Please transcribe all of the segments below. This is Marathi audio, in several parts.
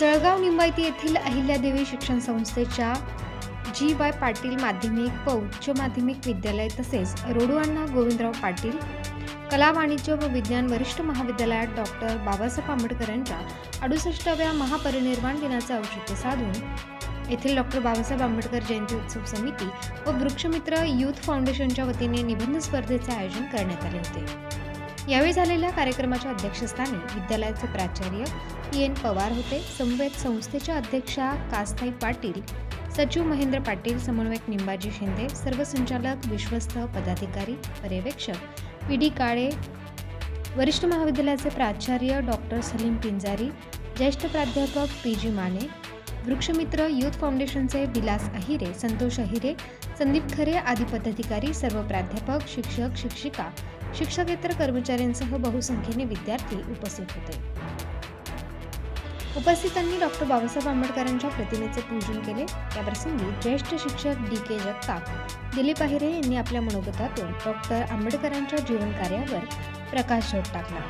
जळगाव निंबायती येथील अहिल्यादेवी शिक्षण संस्थेच्या जी वाय पाटील माध्यमिक व उच्च माध्यमिक विद्यालय तसेच रोडूअण्णा गोविंदराव पाटील कला वाणिज्य व विज्ञान वरिष्ठ महाविद्यालयात डॉक्टर बाबासाहेब आंबेडकर यांच्या अडुसष्टाव्या महापरिनिर्वाण दिनाचे औचित्य साधून येथील डॉक्टर बाबासाहेब आंबेडकर जयंती उत्सव समिती व वृक्षमित्र युथ फाउंडेशनच्या वतीने निबंध स्पर्धेचे आयोजन करण्यात आले होते. यावेळी झालेल्या कार्यक्रमाच्या अध्यक्षस्थानी विद्यालयाचे प्राचार्य पी एन पवार होते. समवेत संस्थेच्या अध्यक्षा कास्ताई पाटील सचिव महेंद्र पाटील समन्वयक निंबाजी शिंदे सर्व संचालक विश्वस्त पदाधिकारी पर्यवेक्षक पी डी काळे वरिष्ठ महाविद्यालयाचे प्राचार्य डॉक्टर सलीम पिंजारी ज्येष्ठ प्राध्यापक पी जी माने वृक्षमित्र युथ फाउंडेशनचे विलास अहिरे संतोष अहिरे संदीप खरे आदी पदाधिकारी सर्व प्राध्यापक शिक्षक शिक्षिका शिक्षकेतर कर्मचाऱ्यांसह बहुसंख्येने विद्यार्थी उपस्थित होते. उपस्थितांनी डॉक्टर बाबासाहेब आंबेडकरांच्या प्रतिमेचे पूजन केले. याप्रसंगी ज्येष्ठ शिक्षक डी के जगताप दिलीप अहिरे यांनी आपल्या मनोगतातून डॉक्टर आंबेडकरांच्या जीवन कार्यावर प्रकाश झोत टाकला.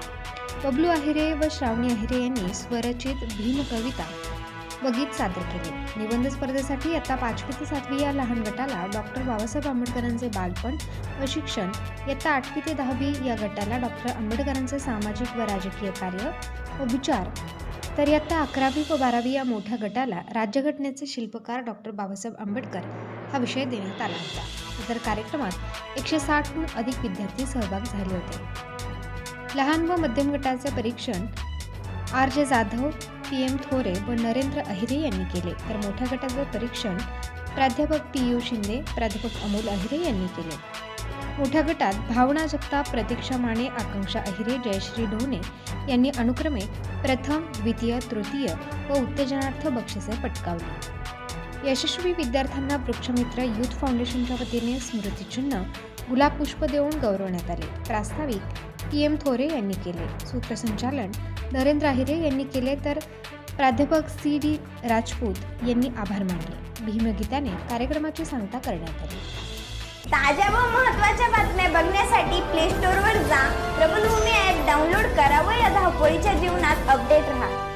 बबलू अहिरे व श्रावणी अहिरे यांनी स्वरचित भीम कविता व गीत सादर केले. निबंध स्पर्धेसाठी आता पाचवी ते सातवी या लहान गटाला डॉक्टर बाबासाहेब आंबेडकरांचे बालपण व शिक्षण इयत्ता आठवी ते दहावी या गटाला डॉक्टर आंबेडकरांचे सामाजिक व राजकीय कार्य व विचार. तर इयत्ता अकरावी व बारावी या मोठ्या गटाला राज्यघटनेचे शिल्पकार डॉक्टर बाबासाहेब आंबेडकर हा विषय देण्यात आला होता. इतर कार्यक्रमात एकशे साठहून अधिक विद्यार्थी सहभाग झाले होते. लहान व मध्यम गटाचे परीक्षण R J Jadhav P M थोरे व नरेंद्र अहिरे यांनी केले. तर मोठ्या गटाचे परीक्षण प्राध्यापक पी यू शिंदे प्राध्यापक अमोल अहिरे यांनी केले. मोठ्या गटात भावना जगताप प्रतीक्षा माने आकांक्षा अहिरे जयश्री ढोणे यांनी अनुक्रमे प्रथम द्वितीय तृतीय व उत्तेजनार्थ बक्षिसे पटकावली. यशस्वी विद्यार्थ्यांना वृक्षमित्र युथ फाउंडेशनच्या वतीने स्मृतिचिन्ह गुलाब पुष्प देऊन गौरवण्यात आले. प्रास्ताविक पी एम थोरे यांनी केले. सूत्रसंचालन नरेंद्र अहिरे यांनी केले तर प्राध्यापक सी डी राजपूत यांनी आभार मानले. भीमगीताने कार्यक्रमाची सांगता करण्यात आली. ताज्या व महत्त्वाच्या बातम्या बघण्यासाठी प्ले स्टोअरवर जा. प्रबलभूमी ॲप डाउनलोड करा व या धावपळीच्या जीवनात अपडेट राहा.